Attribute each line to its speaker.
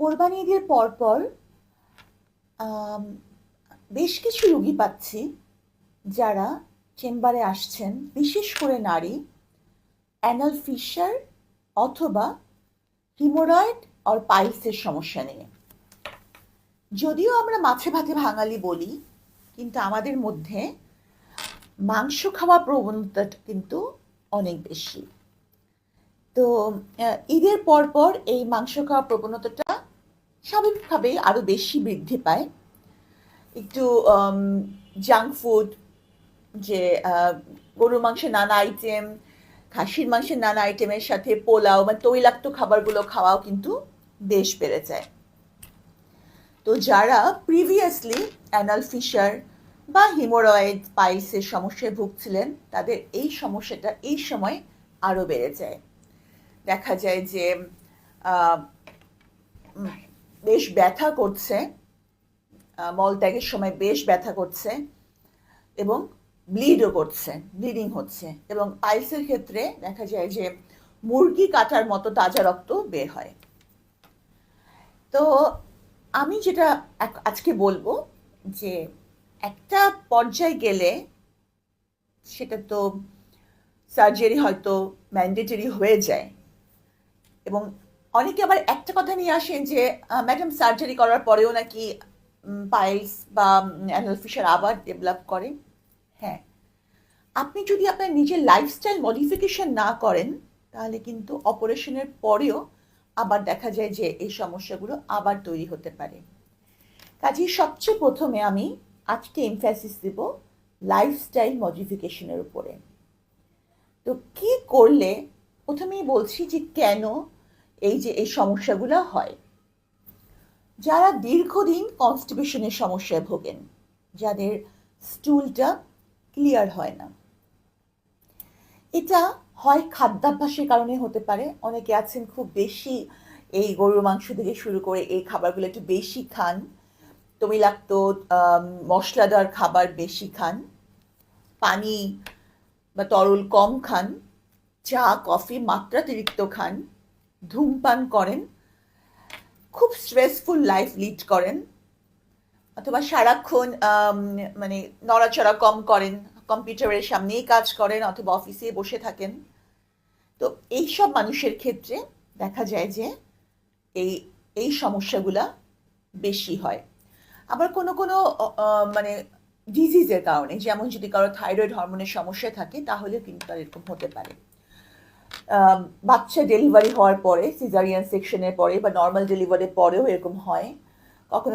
Speaker 1: কোরবানি ঈদের পরপর বেশ কিছু রুগী পাচ্ছি যারা চেম্বারে আসছেন, বিশেষ করে নারী অ্যানাল ফিশার অথবা হিমোরয়েড আর পাইলসের সমস্যা নিয়ে। যদিও আমরা মাছে ভাতে ভাঙালি বলি, কিন্তু আমাদের মধ্যে মাংস খাওয়া প্রবণতাটা কিন্তু অনেক বেশি। তো ঈদের পর পর এই মাংস খাওয়া প্রবণতাটা স্বাভাবিকভাবেই আরও বেশি বৃদ্ধি পায়। একটু জাঙ্ক ফুড যে গরুর মাংসের নানা আইটেম খাসির মাংসের নানা আইটেমের সাথে পোলাও মানে তৈলাক্ত খাবারগুলো খাওয়াও কিন্তু বেশ বেড়ে যায়। তো যারা প্রিভিয়াসলি অ্যানাল ফিশার বা হিমোরয়েড পাইলসের সমস্যায় ভুগছিলেন, তাদের এই সমস্যাটা এই সময় আরও বেড়ে যায়। দেখা যায় যে বেশ ব্যথা করছে মলত্যাগের সময় বেশ ব্যথা করছে এবং ব্লিডও করছে ব্লিডিং হচ্ছে এবং পাইলসের ক্ষেত্রে দেখা যায় যে মুরগি কাটার মতো তাজা রক্ত বের হয়। তো আমি যেটা আজকে বলব যে একটা পর্যায়ে গেলে সেটা তো সার্জারি হয়তো ম্যান্ডেটরি হয়ে যায় এবং অনেকে আবার একটা কথা নিয়ে আসেন যে ম্যাডাম সার্জারি করার পরেও নাকি পাইলস বা অ্যানাল ফিশার আবার ডেভেলপ করে। হ্যাঁ। আপনি যদি আপনার নিজের লাইফস্টাইল মডিফিকেশন না করেন, তাহলে কিন্তু অপারেশনের পরেও আবার দেখা যায় যে, এই সমস্যাগুলো আবার তৈরি হতে পারে। কাজেই সবচেয়ে প্রথমে আমি আজকে এমফ্যাসিস দেব লাইফস্টাইল মডিফিকেশনের উপরে। তো কি করলে, প্রথমেই বলছি যে কেন এই যে এই সমস্যাগুলো হয়। যারা দীর্ঘদিন কনস্টিপেশনের সমস্যায় ভোগেন যাদের স্টুলটা ক্লিয়ার হয় না। এটা হয় খাদ্যাভ্যাসের কারণে হতে পারে। অনেকে আছেন খুব বেশি এই গরুর মাংস থেকে শুরু করে এই খাবারগুলো একটু বেশি খান। আম, মশলাদার খাবার বেশি খান। পানি বা তরল কম খান। চা কফি মাত্রাতিরিক্ত খান। ধূমপান করেন, খুব স্ট্রেসফুল লাইফ লিড করেন, অথবা সারাক্ষণ মানে নড়াচড়া কম করেন, কম্পিউটারের সামনেই কাজ করেন অথবা অফিসে বসে থাকেন। তো এইসব মানুষের ক্ষেত্রে দেখা যায় যে এই এই সমস্যাগুলা বেশি হয়। আবার কোনো কোনো মানে ডিজিজের কারণে, যেমন যদি কারও থাইরয়েড হরমোনের সমস্যা থাকে তাহলে কিন্তু এরকম হতে পারে। বাচ্চা ডেলিভারি হওয়ার পরে সিজারিয়ান সেকশনের পরে বা নর্মাল ডেলিভারির পরেও এরকম হয়। কখনো